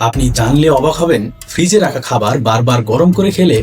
আপনি জানলে অবাক হবেন, ফ্রিজে রাখা খাবার বারবার গরম করে খেলে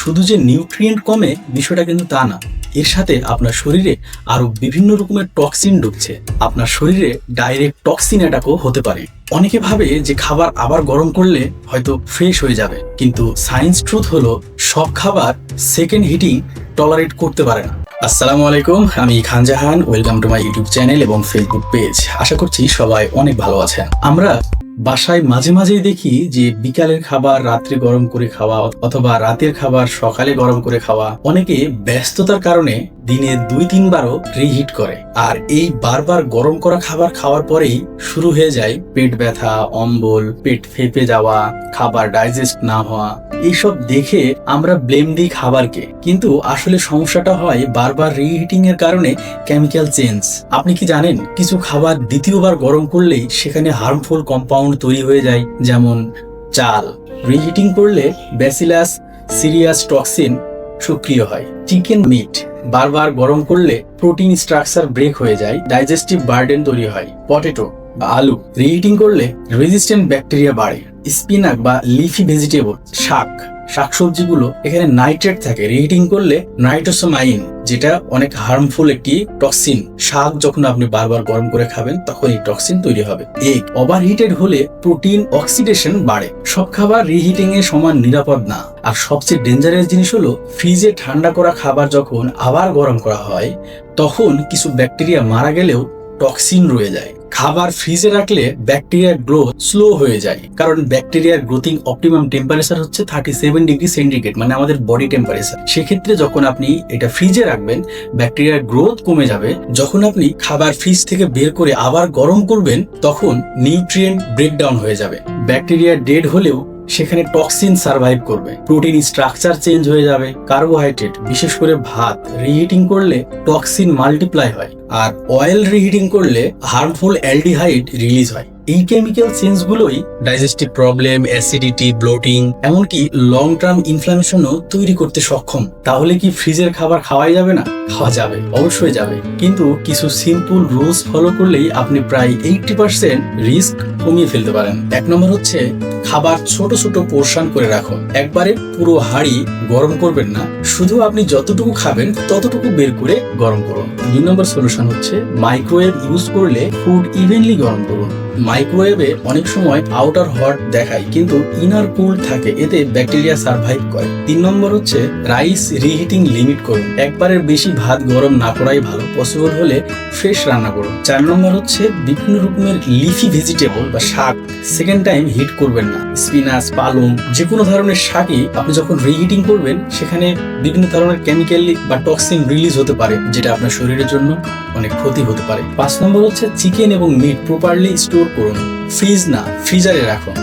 শুধু যে নিউট্রিয়েন্ট কমে বিষয়টা কিন্তু তা না। এর সাথে আপনার শরীরে আরও বিভিন্ন রকমের টক্সিন ঢুকছে। আপনার শরীরে ডাইরেক্ট টক্সিন অ্যাটাকও হতে পারে। অনেকে ভাবে যে খাবার আবার গরম করলে হয়তো ফ্রেশ হয়ে যাবে, কিন্তু সায়েন্স ট্রুথ হলো সব খাবার সেকেন্ড হিটিং টলারেট করতে পারে না। আসসালামু আলাইকুম, আমি Khan Jahan, welcome to my YouTube channel এবং ফেসবুক পেজ। আশা করছি সবাই অনেক ভালো আছেন। আমরা বাসায় মাঝে মাঝেই দেখি যে বিকালের খাবার রাত্রে গরম করে খাওয়া অথবা রাতের খাবার সকালে গরম করে খাওয়া অনেকে ব্যস্ততার কারণে দিনে দুই তিনবারও রিহিট করে। আর এই বারবার গরম করা খাবার খাওয়ার পরেই শুরু হয়ে যায় পেট ব্যথা, অম্বল, পেট ফেপে যাওয়া, খাবার ডাইজেস্ট না হওয়া। এইসব দেখে আমরা ব্লেম দিই খাবারকে। কিন্তু আসলে সমস্যাটা হয় বারবার রিহিটিং এর কারণে কেমিক্যাল চেঞ্জ। আপনি কি জানেন, কিছু খাবার দ্বিতীয়বার গরম করলেই সেখানে হার্মফুল কম্পাউন্ড তৈরি হয়ে যায়, যেমন চাল। রিহিটিং করলে ব্যাসিলাস, সিরিয়াস টক্সিন সক্রিয় হয়। চিকেন মিট বারবার গরম করলে প্রোটিন স্ট্রাকচার ব্রেক হয়ে যায় ডাইজেস্টিভ বার্ডেন তৈরি হয়। পটেটো বা আলু রিহিটিং করলে রেজিস্ট্যান্ট ব্যাকটেরিয়া বাড়ে। স্পিনাক বা লিফি ভেজিটেবল শাক, শাকসবজিগুলো এখানে নাইট্রেট থাকে। রিহিটিং করলে নাইট্রোসোমাইন যেটা অনেক হার্মফুল একটি টক্সিন শাক যখন আপনি বারবার গরম করে খাবেন, তখন এই টক্সিন তৈরি হবে। এগ ওভারহিটেড হলে প্রোটিন অক্সিডেশন বাড়ে। সব খাবার রিহিটিং এ সমান নিরাপদ না। আর সবচেয়ে ডেঞ্জারাস জিনিস হলো ফ্রিজে ঠান্ডা করা খাবার যখন আবার গরম করা হয়, তখন কিছু ব্যাকটেরিয়া মারা গেলেও টক্সিন রয়ে যায়। খাবার ফ্রিজে রাখলে ব্যাকটেরিয়ার গ্রোথ স্লো হয়ে যায়। কারণ ব্যাকটেরিয়ার গ্রোথিং অপটিমাম টেম্পারেচার হচ্ছে থার্টি সেভেন ডিগ্রি সেন্টিগ্রেড মানে আমাদের বডি টেম্পারেচার সেক্ষেত্রে যখন আপনি এটা ফ্রিজে রাখবেন ব্যাকটেরিয়ার গ্রোথ কমে যাবে। যখন আপনি খাবার ফ্রিজ থেকে বের করে আবার গরম করবেন, তখন নিউট্রিয়েন্ট ব্রেকডাউন হয়ে যাবে। ব্যাকটেরিয়া ডেড হলেও সেখানে টক্সিন সার্ভাইভ করবে। প্রোটিন স্ট্রাকচার চেঞ্জ হয়ে যাবে কার্বোহাইড্রেট বিশেষ করে ভাত রিহিটিং করলে টক্সিন মাল্টিপ্লাই হয়, আর অয়েল রিহিটিং করলে হার্মফুল অ্যালডিহাইড রিলিজ হয়। এই কেমিক্যাল চেঞ্জগুলোই ডাইজেস্টিভ প্রবলেম অ্যাসিডিটি ব্লোটিং এমনকি লং টার্ম ইনফ্লামেশনও তৈরি করতে সক্ষম। তাহলে কি ফ্রিজের খাবার খাওয়াই যাবে না? খাওয়া যাবে, অবশ্যই যাবে। কিন্তু কিছু সিম্পল রুলস ফলো করলেই আপনি প্রায় এইটটি পার্সেন্ট রিস্ক কমিয়ে ফেলতে পারেন। এক নম্বর হচ্ছে, খাবার ছোট ছোট পোর্শন করে রাখুন। একবারে পুরো হাড়ি গরম করবেন না। শুধু আপনি যতটুকু খাবেন, ততটুকু বের করে গরম করুন। দুই নম্বর সলিউশন হচ্ছে মাইক্রোওয়েভ ইউজ করলে ফুড ইভেনলি গরম করুন। মাইক্রোওয়েভে অনেক সময় আউটার হট দেখায়, কিন্তু ইনার কুল থাকে। এতে ব্যাকটেরিয়া সার্ভাইভ করে। তিন নম্বর হচ্ছে রাইস রিহিটিং লিমিট করুন। একবারের বেশি ভাত গরম না করাই ভালো। পসিবল হলে ফ্রেশ রান্না করুন। চার নম্বর হচ্ছে বিভিন্ন রকমের লিফি ভেজিটেবল বা শাক। সেকেন্ড টাইম হিট করবেন না। স্পিনাচ পালং যে কোনো ধরনের শাকই আপনি যখন রিহিটিং করবেন, সেখানে বিভিন্ন ধরনের কেমিক্যাল বা টক্সিন রিলিজ হতে পারে, যেটা আপনার শরীরের জন্য অনেক ক্ষতি হতে পারে। পাঁচ নম্বর হচ্ছে চিকেন এবং মিট প্রপারলি স্টোর করুন। ফ্রিজ না, ফ্রিজারে রাখুন।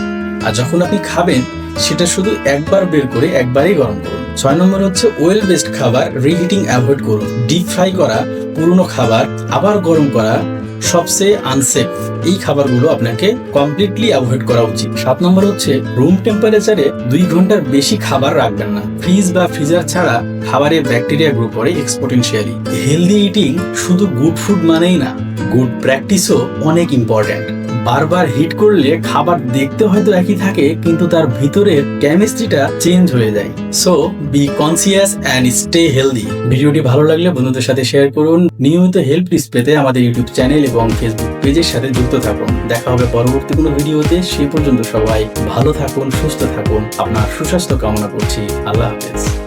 আর যখন আপনি খাবেন, সেটা শুধু একবার বের করে একবারই গরম করুন। ছয় নম্বর হচ্ছে ওয়েল বেসড খাবার রিহিটিং অ্যাভয়েড করুন। ডিপ ফ্রাই করা, পুরনো খাবার, আবার গরম করা সবচেয়ে আনসেফ এই খাবারগুলো আপনাকে কমপ্লিটলি অ্যাভয়েড করা উচিত। সাত নম্বর হচ্ছে রুম টেম্পারেচারে দুই ঘণ্টার বেশি খাবার রাখবেন না। ফ্রিজ বা ফ্রিজার ছাড়া খাবারে ব্যাকটেরিয়া গ্রো করে এক্সপোটেন্সিয়ালি হেলদি ইটিং শুধু গুড ফুড মানেই না গুড প্র্যাকটিসও অনেক ইম্পর্ট্যান্ট বারবার হিট করলে খাবার দেখতে হয়তো একই থাকে, কিন্তু তার ভিতরের কেমিস্ট্রিটা চেঞ্জ হয়ে যায়। So be conscious and stay healthy ভিডিওটি ভালো লাগলে বন্ধুদের সাথে শেয়ার করুন। নিয়মিত হেল্প টিপস পেতে আমাদের ইউটিউব চ্যানেল এবং ফেসবুক পেজের সাথে যুক্ত থাকুন। দেখা হবে পরবর্তী কোনো ভিডিওতে। সেই পর্যন্ত সবাই ভালো থাকুন, সুস্থ থাকুন। আপনার সুস্বাস্থ্য কামনা করছি। আল্লাহ হাফেজ।